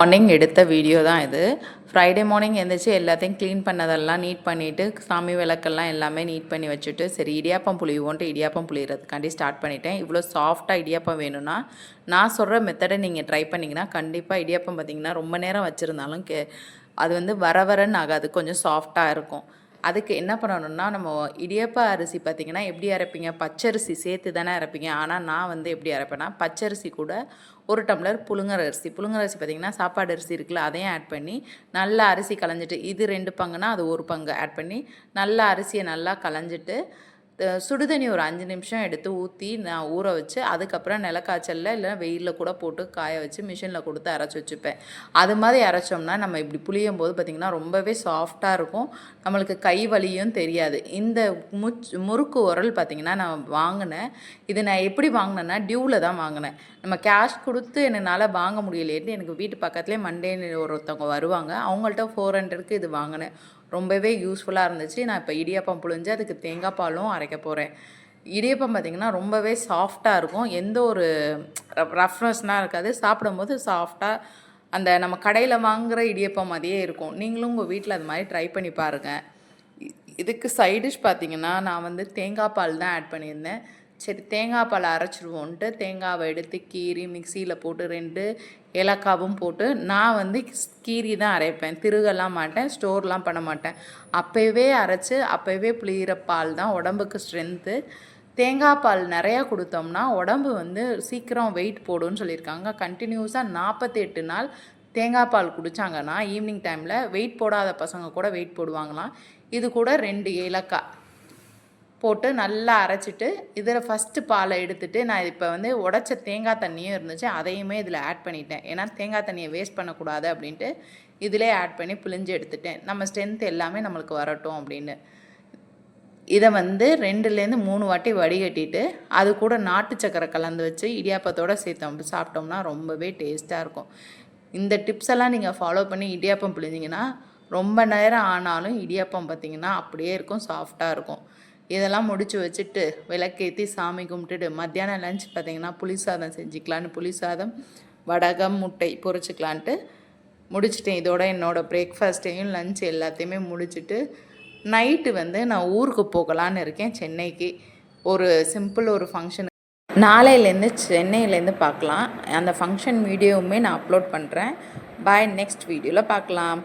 Morning எடுத்த video தான் இது. ஃப்ரைடே மார்னிங் எழுந்திரிச்சு எல்லாத்தையும் க்ளீன் பண்ணதெல்லாம் நீட் பண்ணிவிட்டு சாமி விளக்கெல்லாம் எல்லாமே நீட் பண்ணி வச்சுட்டு சரி இடியாப்பம் புளிவோன்ட்டு இடியாப்பம் புளியறதுக்காண்டி ஸ்டார்ட் பண்ணிட்டேன். இவ்வளோ சாஃப்டாக இடியாப்பம் வேணும்னா நான் சொல்கிற மெத்தடை நீங்கள் ட்ரை பண்ணிங்கன்னா கண்டிப்பாக இடியாப்பம் பார்த்தீங்கன்னா ரொம்ப நேரம் வச்சுருந்தாலும் கே அது வந்து வர வரன்னு ஆகாது. கொஞ்சம் சாஃப்டாக இருக்கும். அதுக்கு என்ன பண்ணணும்னா நம்ம இடியப்ப அரிசி பார்த்திங்கன்னா எப்படி அரைப்பீங்க? பச்சரிசி சேர்த்து தானே அரைப்பீங்க. ஆனால் நான் வந்து எப்படி அரைப்பேன்னா பச்சரிசி கூட ஒரு டம்ளர் புழுங்கல் அரிசி. புழுங்கல் அரிசி பார்த்திங்கன்னா சாப்பாடு அரிசி இருக்குல்ல அதையும் ஆட் பண்ணி நல்லா அரிசி களைஞ்சிட்டு இது ரெண்டு பங்குனா அது ஒரு பங்கு ஆட் பண்ணி நல்லா அரிசியை நல்லா களைஞ்சிட்டு சுடுதண்ணி ஒரு அஞ்சு நிமிஷம் எடுத்து ஊற்றி நான் ஊற வச்சு அதுக்கப்புறம் நிலக்காய்ச்சலில் இல்லை வெயிலில் கூட போட்டு காய வச்சு மிஷினில் கொடுத்து அரைச்சி வச்சுப்பேன். அது மாதிரி அரைச்சோம்னா நம்ம இப்படி புளியும் போது பார்த்திங்கன்னா ரொம்பவே சாஃப்டாக இருக்கும். நம்மளுக்கு கை வலியும் தெரியாது. இந்த முச் முறுக்கு உரல் பார்த்திங்கன்னா நான் வாங்கினேன். இது நான் எப்படி வாங்கினேன்னா டியூவில் தான் வாங்கினேன். நம்ம கேஷ் கொடுத்து என்னால் வாங்க முடியலையேன்னு எனக்கு வீட்டு பக்கத்துலேயே மண்டேன்னு ஒருத்தவங்க வருவாங்க. அவங்கள்ட்ட ஃபோர் ஹண்ட்ரடுக்கு இது வாங்கினேன். ரொம்பவே யூஸ்ஃபுல்லாக இருந்துச்சு. நான் இப்போ இடியாப்பம் புழிஞ்சு அதுக்கு தேங்காய் பாலும் அரைக்க போகிறேன் இடியப்பம் பார்த்திங்கன்னா ரொம்பவே சாஃப்டாக இருக்கும். எந்த ஒரு ரஃப்னஸ்னால் இருக்காது. சாப்பிடும்போது சாஃப்டாக அந்த நம்ம கடையில் வாங்குகிற இடியப்பம் மாதிரியே இருக்கும். நீங்களும் உங்கள் வீட்டில் அது மாதிரி ட்ரை பண்ணி பாருங்கள் இதுக்கு சைடிஷ் பார்த்திங்கன்னா நான் வந்து தேங்காய் பால் தான் ஆட் பண்ணியிருந்தேன். சரி தேங்காய் பால் அரைச்சிடுவோன்ட்டு தேங்காவை எடுத்து கீறி மிக்சியில் போட்டு ரெண்டு ஏலக்காவும் போட்டு நான் வந்து கீரி தான் அரைப்பேன். திருகெல்லாம் மாட்டேன் ஸ்டோர்லாம் பண்ண மாட்டேன். அப்போவே அரைச்சி அப்போவே புளியிற பால் தான் உடம்புக்கு ஸ்ட்ரென்த்து தேங்காய் பால் நிறையா கொடுத்தோம்னா உடம்பு வந்து சீக்கிரம் வெயிட் போடும்னு சொல்லியிருக்காங்க. கண்டினியூஸாக நாற்பத்தெட்டு நாள் தேங்காய் பால் குடித்தாங்கன்னா ஈவினிங் டைமில் வெயிட் போடாத பசங்க கூட வெயிட் போடுவாங்களாம். இது கூட ரெண்டு ஏலக்காய். போட்டு நல்லா அரைச்சிட்டு இதில் ஃபஸ்ட்டு பாலை எடுத்துகிட்டு நான் இப்போ வந்து உடச்ச தேங்காய் தண்ணியும் இருந்துச்சு அதையுமே இதில் ஆட் பண்ணிட்டேன். ஏன்னா தேங்காய் தண்ணியை வேஸ்ட் பண்ணக்கூடாது அப்படின்ட்டு இதிலே ஆட் பண்ணி புளிஞ்சு எடுத்துட்டேன். நம்ம ஸ்ட்ரென்த் எல்லாமே நம்மளுக்கு வரட்டும் அப்படின்னு. இதை வந்து ரெண்டுலேருந்து மூணு வாட்டி வடிகட்டிட்டு அது கூட நாட்டு சக்கரை கலந்து வச்சு இடியாப்பத்தோடு சேர்த்தோம் சாப்பிட்டோம்னா ரொம்பவே டேஸ்ட்டாக இருக்கும். இந்த டிப்ஸ் எல்லாம் நீங்கள் ஃபாலோ பண்ணி இடியாப்பம் பிழிஞ்சிங்கன்னா ரொம்ப நேரம் ஆனாலும் இடியாப்பம் பார்த்திங்கன்னா அப்படியே இருக்கும் சாஃப்டாக இருக்கும். இதெல்லாம் முடித்து வச்சுட்டு விளக்கேற்றி சாமி கும்பிட்டுட்டு மத்தியானம் லஞ்ச் பார்த்திங்கன்னா புளி சாதம் செஞ்சுக்கலான்னு புளி சாதம் வடகம் முட்டை பொறிச்சிக்கலான்ட்டு முடிச்சிட்டேன். இதோட என்னோடய பிரேக்ஃபாஸ்ட்டையும் லஞ்ச் எல்லாத்தையுமே முடிச்சுட்டு நைட்டு வந்து நான் ஊருக்கு போகலான்னு இருக்கேன் சென்னைக்கு. ஒரு சிம்பிள் ஒரு ஃபங்க்ஷன் நாளையிலேருந்து சென்னையிலேருந்து பார்க்கலாம். அந்த ஃபங்க்ஷன் வீடியோவுமே நான் அப்லோட் பண்ணுறேன் பாய் நெக்ஸ்ட் வீடியோவில் பார்க்கலாம்.